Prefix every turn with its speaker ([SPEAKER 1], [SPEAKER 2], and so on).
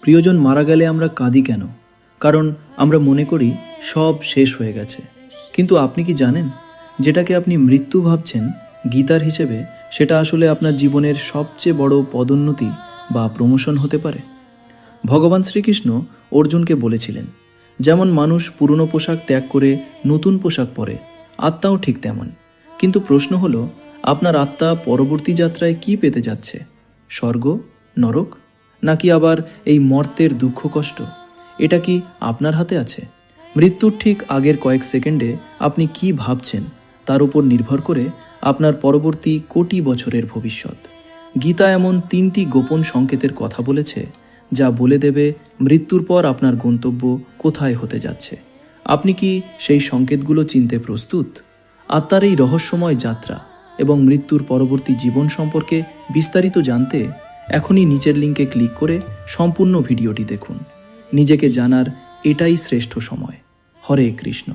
[SPEAKER 1] প্রিয়জন মারা গেলে আমরা কাঁদি কেন? কারণ আমরা মনে করি সব শেষ হয়ে গেছে। কিন্তু আপনি কি জানেন? যেটাকে আপনি মৃত্যু ভাবছেন, গীতার হিসেবে, সেটা আসলে আপনার জীবনের সবচেয়ে বড় পদোন্নতি বা প্রমোশন হতে পারে। ভগবান শ্রীকৃষ্ণ অর্জুনকে বলেছিলেন, যেমন মানুষ পুরনো পোশাক ত্যাগ করে নতুন পোশাক পরে, আত্মাও ঠিক তেমন। কিন্তু প্রশ্ন হলো, আপনার আত্মা পরবর্তী যাত্রায় কি পেতে যাচ্ছে? স্বর্গ, নরক? নাকি আবার এই মর্তের দুঃখ কষ্ট? এটা কি আপনার হাতে আছে? মৃত্যুর ঠিক আগের কয়েক সেকেন্ডে আপনি কি ভাবছেন? তার উপর নির্ভর করে আপনার পরবর্তী কোটি বছরের ভবিষ্যৎ। গীতা এমন তিনটি গোপন সংকেতের কথা বলেছে, যা বলে দেবে মৃত্যুর পর আপনার গন্তব্য কোথায় হতে যাচ্ছে। আপনি কি সেই সংকেতগুলো চিনতে প্রস্তুত? আত্মার এই রহস্যময় যাত্রা এবং মৃত্যুর পরবর্তী জীবন সম্পর্কে বিস্তারিত জানতে এখনই নিচের লিঙ্কে ক্লিক করে সম্পূর্ণ ভিডিওটি দেখুন। নিজেকে জানার এটাই শ্রেষ্ঠ সময়। হরে কৃষ্ণ।